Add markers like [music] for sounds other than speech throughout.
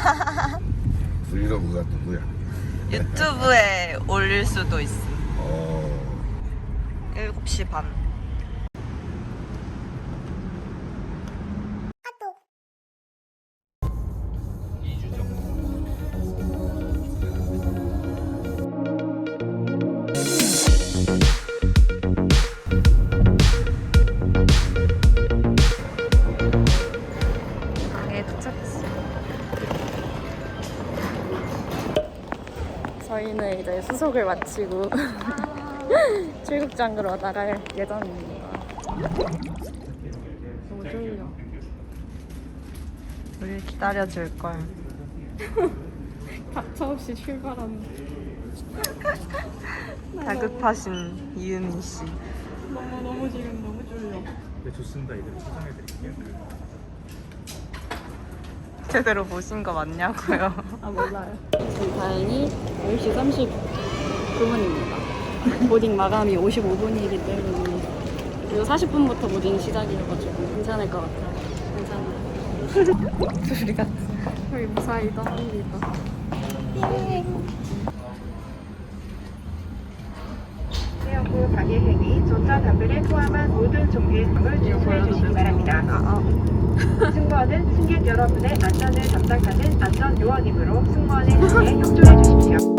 브이로그. [laughs] 브이로그가 누구야? 유튜브에 올릴 수도 있어. 어 7시 반. 저희는 이제 수속을 마치고 [laughs] 출국장으로 나갈 예정입니다. 너무 졸려. 우리 기다려줄 걸. [laughs] 가차없이 출발하는. [laughs] 다급하신 이유민 씨. 너무 너무 지금 너무 졸려. 네, 좋습니다. 이대로 포장해 드릴게요. 제대로 보신 거 맞냐고요? 아 몰라요. 지금 다행히 10시 39분입니다. 보딩 마감이 55분이기 때문에 그리고 40분부터 보딩 시작이어가지고 괜찮을 것 같아요. 괜찮아요. 둘이 같이. 저희 무사히 떠납니다. 해역구 방해행위, 조차 담배를 포함한 모든 종류의 등을 준수해 주시기 바랍니다. [laughs] 승무원은 승객 여러분의 안전을 담당하는 안전 요원이므로 승무원의 [laughs] 지시에 협조해 주십시오.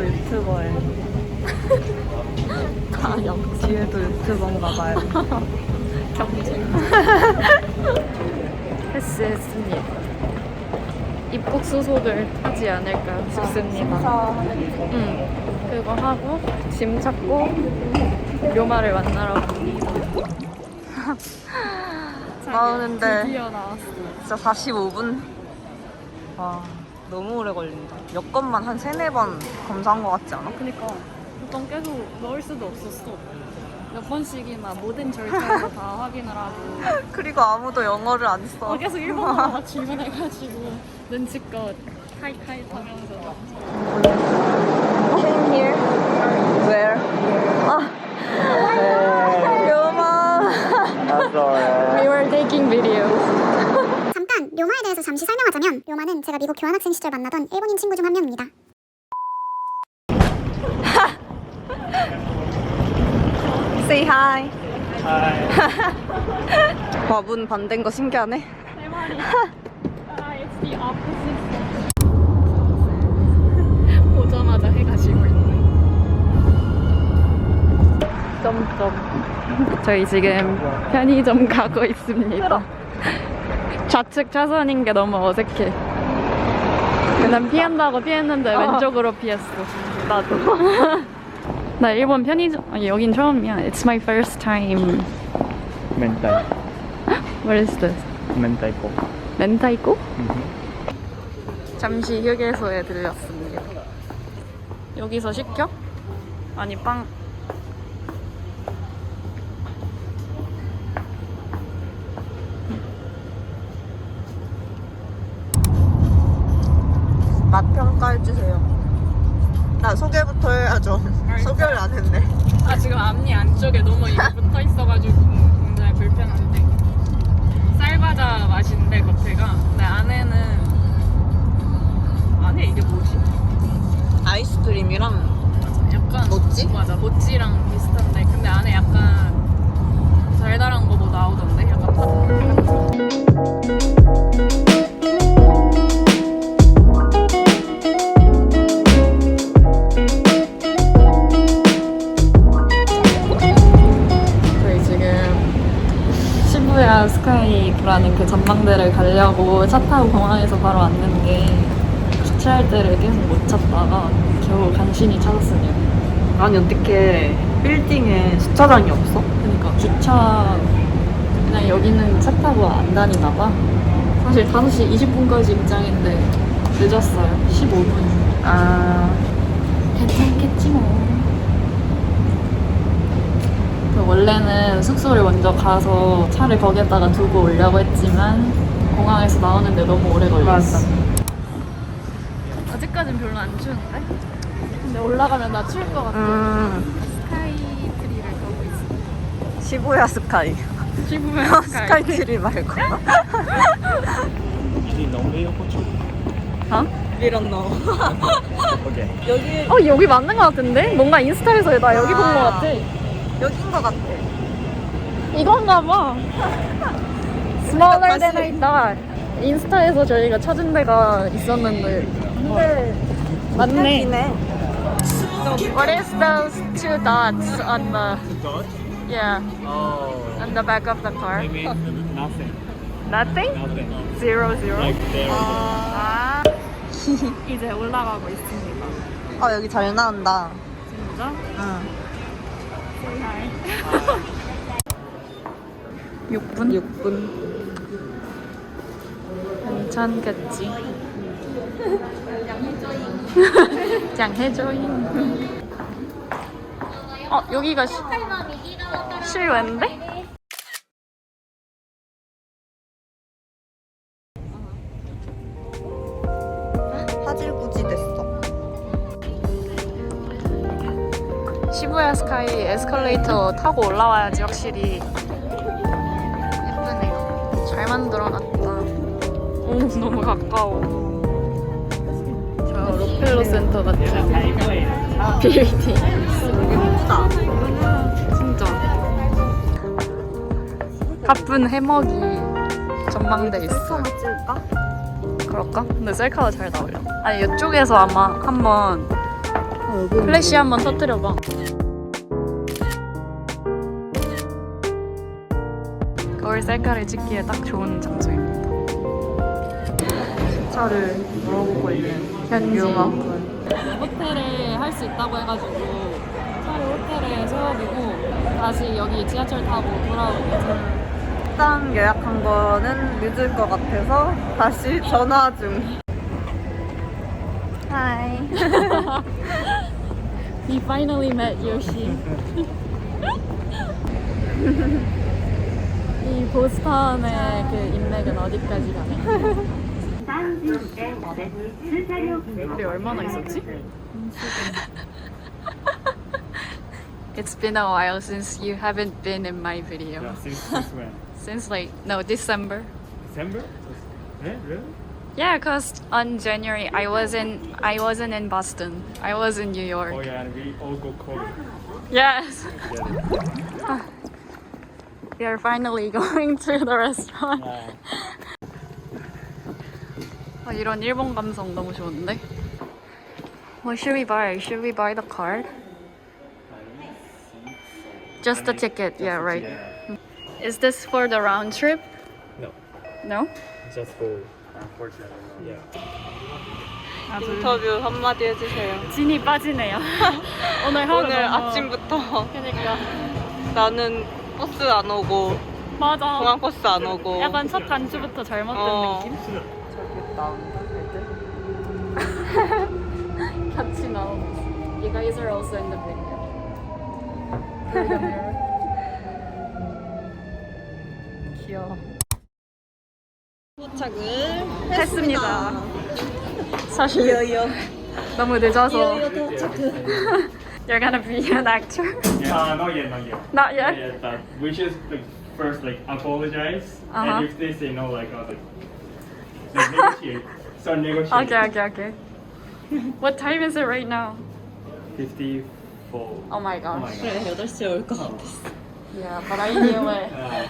저희도 유튜버예요. [laughs] 다 영. 뒤에도 유튜버인가 봐요. [laughs] 경쟁. [laughs] 패스했습니다. 입국 수속을 하지 않을까 싶습니다. 응. 그거 하고 짐 찾고 료마를 만나러 갑니다. 나오는데 드디어 나왔어. 진짜 45분. 와, 너무 오래 걸린다. 여권만 한 세네 번 검사한 것 같지 않아? 그니까 보통 계속 넣을 수도 없었어. 몇 번씩이나 모든 절차에서 다 [laughs] 확인을 하고 그리고 아무도 영어를 안 써. 어, 계속 일본어로 [laughs] 질문해가지고 눈치껏 카이카이 하면서 Came here. Where? 아, 요마. We were taking videos. 료마에 대해서 잠시 설명하자면 료마는 제가 미국 교환학생 시절 만나던 일본인 친구 중 한 명입니다. [laughs] Say hi. [laughs] 와, 문 반대인 거 신기하네. [laughs] 아, it's the opposite. 보자마자 해가 지고 있네. 점점. 저희 지금 편의점 가고 있습니다. 좌측 차선인 게 너무 어색해. 난 피한다고 피했는데 왼쪽으로 피했어. 나도. [laughs] 나 일본 편의점 아니 여긴 처음이야. It's my first time. 멘탈. [laughs] What is this? 멘탈코. 멘타이코? 잠시 휴게소에 들렸습니다. 여기서 시켜? 아니 빵. 맛 평가해주세요. 나 소개부터 해야죠. 소개를 안 했네. 아 지금 앞니 안쪽에 너무 이게 [laughs] 붙어 있어가지고 굉장히 불편한데. 쌀과자 맛인데 겉에가 근데 안에는 안에 이게 뭐지? 아이스크림이랑 약간 모찌? 맞아 모찌랑 비슷한데 근데 안에 약간 달달한 거뭐 나오던데 약간 팥 저희 스카이라는 그 전망대를 가려고 차 타고 공항에서 바로 왔는데 주차할 때를 계속 못 찾다가 겨우 간신히 찾았습니다. 아니 어떻게 빌딩에 주차장이 없어? 그러니까 주차 때문에 여기는 차 타고 안 다니나 봐. 사실 5시 20분까지 입장인데 늦었어요. 15분. 아 괜찮겠지 뭐. 그 원래는 숙소를 먼저 가서 차를 거기에다가 두고 오려고 했지만 공항에서 나오는데 너무 오래 걸렸어. 아직까진 별로 안 추운데? 근데 올라가면 나 추울 것 같아. 음, 스카이 트리를 가고 있어. 시부야 스카이. 시부면 스카이 트리 말고. [laughs] 이제 너무 에어포츠. 어? 미런 너. 오케이. [laughs] 여기 어 여기 맞는 것 같은데? 뭔가 인스타에서 나 여기 본것 아. 같아. 여긴 것 같아. 이건가 봐. Smaller than I thought. 인스타에서 저희가 찾은 데가 있었는데. 근데 맞네. What is those two dots on the Dot? yeah Oh. on the back of the car? Maybe nothing. Nothing? Nothing. Zero zero. Like there. 아 이제 올라가고 있습니다. 아 여기 잘 나온다. 진짜? 응. 6분? 6분. 괜찮겠지. [laughs] 장해줘잉. 어 여기가 시, 실외인데? 스카이 에스컬레이터 타고 올라와야지 확실히 예쁘네요. 잘 만들어놨다. 오 너무 가까워. 저 로펠로 센터 같은 빌딩. 예쁘다. 진짜. 가쁜 해먹이 전망대 있어. 그럴까? 근데 셀카가 잘 나올려. 아니 이쪽에서 아마 한번 플래시 한번 터뜨려봐. 셀카를 찍기에 딱 좋은 장소입니다. 차를 물어보고 있는 현지. 호텔에 할 수 있다고 해가지고 차를 호텔에 세워두고 다시 여기 지하철 타고 돌아오고 일단 예약한 거는 늦을 것 같아서 다시 [laughs] 전화 중. 하이. [laughs] We finally met Yoshi. [laughs] 이 보스턴의 그 인맥은 어디까지 가네? 우리 얼마나 있었지? [laughs] It's been a while since you haven't been in my video. Yeah, since, since when? [laughs] Since like no December. December? Yeah, really? Yeah, cause on January I was in I wasn't in Boston. I was in New York. Oh yeah, and we all go cold. Yes. [laughs] We are finally going to the restaurant. Yeah. 아, 이런 일본 감성 너무 좋은데? What should we buy? Should we buy the card? Just the ticket, yeah, right. Is this for the round trip? No, No? just for unfortunately. Yeah. 인터뷰 한마디 해주세요. 진이 빠지네요. 오늘 하루 오늘 너무- 아침부터 그러니까 나는 버스 안 오고 맞아. 공항 버스 안 오고 약간 첫 단추부터 잘못된 어. 느낌? 저기 나온다 애들. 같이 나오고. You guys are also in the video. 귀여워. 도착을 했습니다. 사실 너무 늦어서. [laughs] You're gonna be an [laughs] actor? Yeah, uh, not yet, not yet. Not yet? Yeah, but we should like first like apologize, Uh-huh. and if they say no, like uh, like, like negotiate, [laughs] start negotiating. Okay, okay, okay. [laughs] What time is it right now? Fifty-four. Oh my Oh my gosh. god. 8시에 올 것 같았어. Yeah, but I knew it. Uh,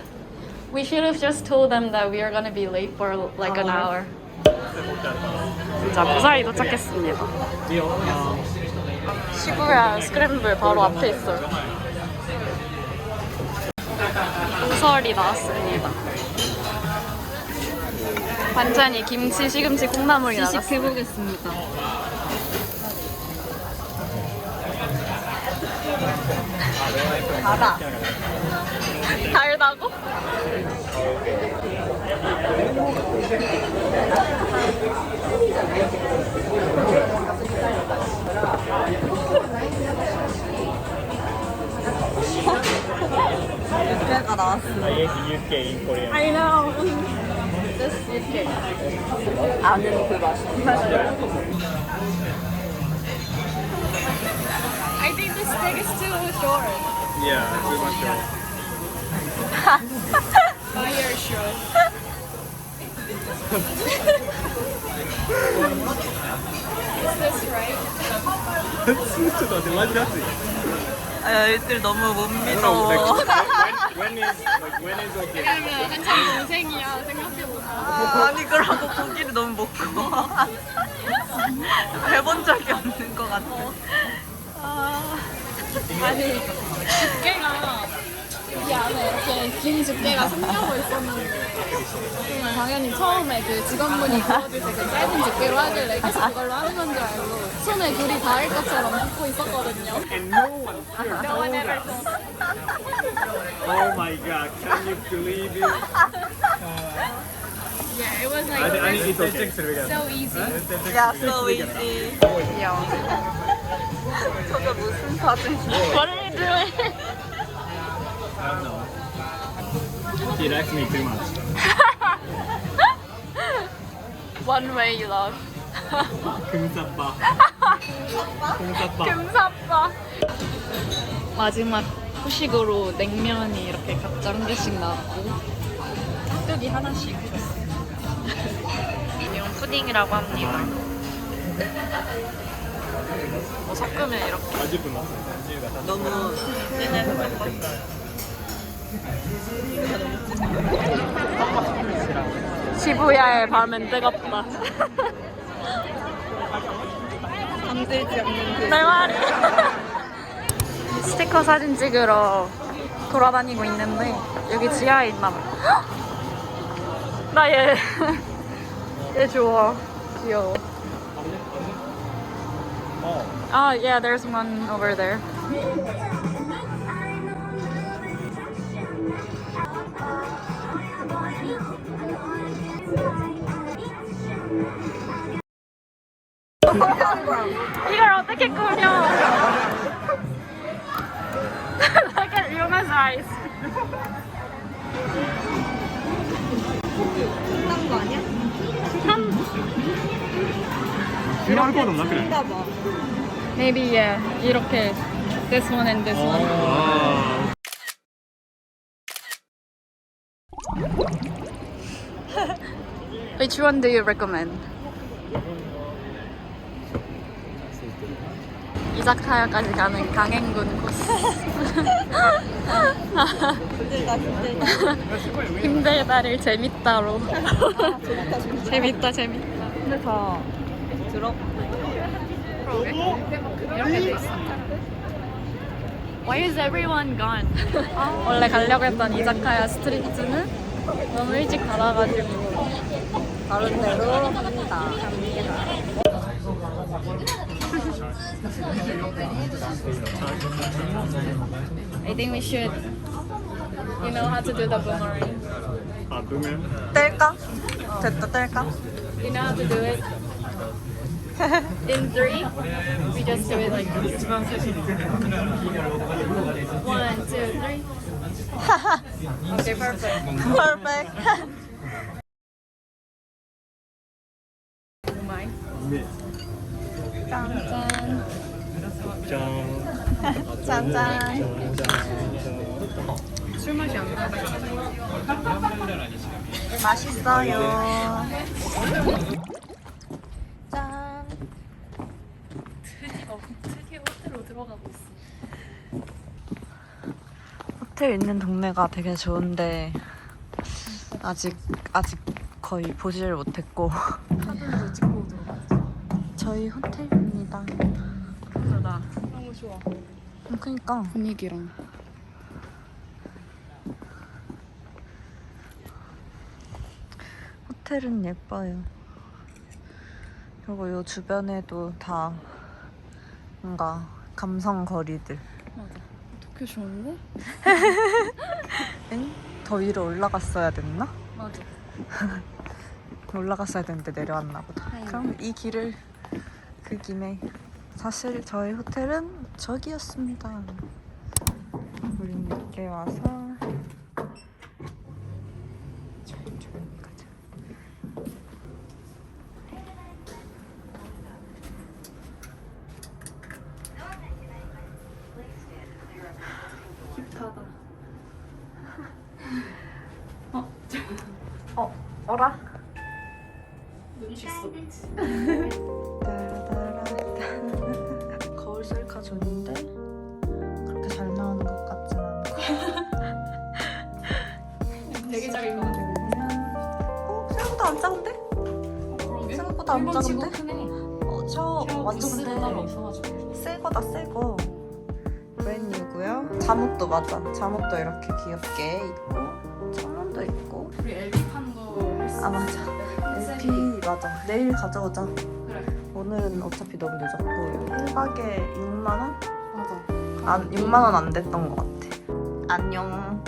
We should have just told them that we are gonna be late for like an hour. 진짜 무사히 도착했습니다. 시부야 스크램블 바로 앞에 있어요. 우설이 나왔습니다. 반찬이 김치, 시금치, 콩나물이 나왔어요. 해보겠습니다. 달아. 달다고? I hate UK in Korea. I know. This UK. 아는 I think this steak is too short. Yeah, too much short. My hair is short. [laughs] is this right? 진짜 나 대만이 같지? 아, 애들 너무 못 믿어. like, when, when is like when is? 왜냐면 한참 동생이야 생각해보면. 아, 아니 그러고 고기를 너무 먹고 [laughs] 해본 적이 없는 것 같아. 아, 아니 집게가 여기 안에 이렇게 긴 집게가 숨겨져 있었는데 그러면 당연히 처음에 그 직원분이 구워줄 때 그 짧은 집게로 하길래 계속 그걸로 하는 건 줄 알고 손에 굴이 닿을 것처럼 굽고 있었거든요. And no one here No one told ever us. told Oh my god, can you believe it? Yeah, it was I, like think- I think it's okay. so easy. 야, so easy. 귀여워. 저게 무슨 사진이야? What are you doing? He likes me too much. [laughs] One way you love. 금사빠. 금사빠. 금사빠. 마지막 후식으로 냉면이 이렇게 각자 한 개씩 나왔고 깍두기 하나씩. 이건 푸딩이라고 합니다. 뭐 섞으면 이렇게 40분 남았어. 너무 진해서 맛있어. 시부야의 밤은 뜨겁다. 잠들지 않는 그내 말이. 스티커 사진 찍으러 돌아다니고 있는데 여기 지하에 있나 봐. 나 얘. 얘 좋아. 귀여워. 어. Ah, yeah, there's one over there. 이걸 어떻게 꾸며? Look at Yuma's eyes. 끝난 거 아니야? QR 코드 나 그래. 큰가 봐. Maybe yeah. 이렇게 this one and this one. 아. [laughs] Which one do you recommend? 이자카야까지 가는 강행군 코스. 힘들다 힘들다. 힘들다를 재밌다로. 재밌다 재밌다. 근데 다 들어. 이렇게 돼 있어. Why is everyone gone? 원래 가려고 했던 이자카야 스트리트는 너무 일찍 닫아가지고 다른 데로 갑니다. I think we should you know how to do the boomerang. 아, 그러면 뗄까? 됐다 뗄까? You know how to do it? In three, we just do it like this. One, two, three. [laughs] Okay, perfect. Perfect. [laughs] 짠. 짠짠. 술 맛이 안 나. 맛있어요. 짠. 드디어 드디어 호텔로 들어가고 있어. 호텔 있는 동네가 되게 좋은데 아직 아직 거의 보지를 못했고 사진도 찍고 들어가자. 저희 호텔입니다. 그러다. 너무 좋아. 음, 그니까 분위기랑. 호텔은 예뻐요. 그리고 요 주변에도 다 뭔가 감성 거리들. 도쿄 좋은데? [laughs] 엥? 더 위로 올라갔어야 됐나? 맞아. [laughs] 올라갔어야 되는데 내려왔나 보다. 아이고. 그럼 이 길을 그 김에 사실 저희 호텔은 저기였습니다. 우린 늦게 와서 가자. 힙하다. [laughs] 어, 어라? 눈치 있 [laughs] 생각보다 안? 크네. 어, 저 완전 부스가 따로 근데 없어가지고. 새 거다 새 거. 브랜뉴고요. 잠옷도 맞아. 잠옷도 이렇게 귀엽게 있고 창문도 있고. 우리 LP 판거 했어. 아 맞아. LP 맞아. 내일 가져오자. 그래. 오늘은 어차피 너무 늦었고 1박에 6만 원? 맞아. 안 6만 원 안 됐던 것 같아. 안녕.